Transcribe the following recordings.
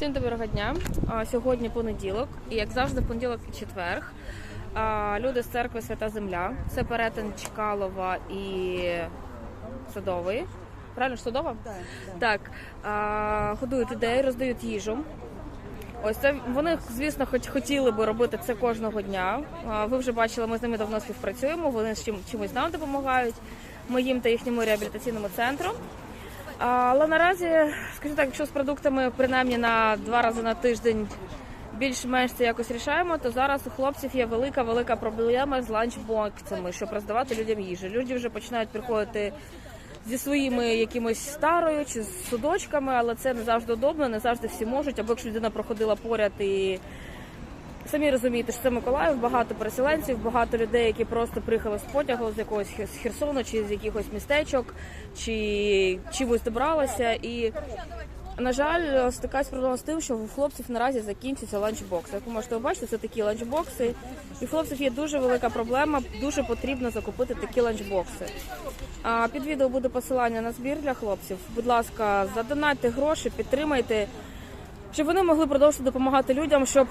Всім доброго дня. Сьогодні понеділок, і як завжди, понеділок і четверг. Люди з церкви Свята Земля. Це перетин Чкалова і Садової. Правильно ж Садова? Так. А, Годують людей, роздають їжу. Ось це вони, звісно, хоч хотіли би робити це кожного дня. Ви вже бачили, ми з ними давно співпрацюємо. Вони з чим чимось нам допомагають. Ми їм та їхньому реабілітаційному центру. Але наразі, скажімо так, якщо з продуктами принаймні на два рази на тиждень більш-менш це якось рішаємо, то зараз у хлопців є велика велика проблема з ланчбоксами, щоб роздавати людям їжу. Люди вже починають приходити зі своїми якимось старою чи з судочками, але це не завжди удобно, не завжди всі можуть. Або якщо людина проходила поряд і самі розумієте, що це Миколаїв, багато переселенців, багато людей, які просто приїхали з потягу з якогось з Херсону чи з якихось містечок, чи чимось добралися. І на жаль, стикаюсь проблема з тим, що у хлопців наразі закінчуються ланчбокси. Як ви можете бачити, це такі ланчбокси. І у хлопців є дуже велика проблема. Дуже потрібно закупити такі ланчбокси. А під відео буде посилання на збір для хлопців. Будь ласка, задонайте гроші, підтримайте, щоб вони могли продовжувати допомагати людям, щоб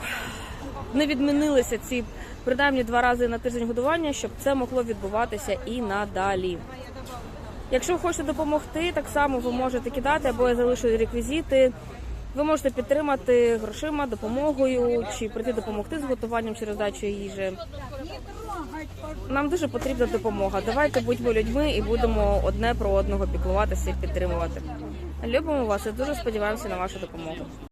не відмінилися ці принаймні два рази на тиждень годування, щоб це могло відбуватися і надалі. Якщо ви хочете допомогти, так само ви можете кидати або я залишу реквізити. Ви можете підтримати грошима, допомогою, чи прийти допомогти з готуванням чи роздачею їжі. Нам дуже потрібна допомога. Давайте будьмо людьми і будемо одне про одного піклуватися і підтримувати. Любимо вас і дуже сподіваємося на вашу допомогу.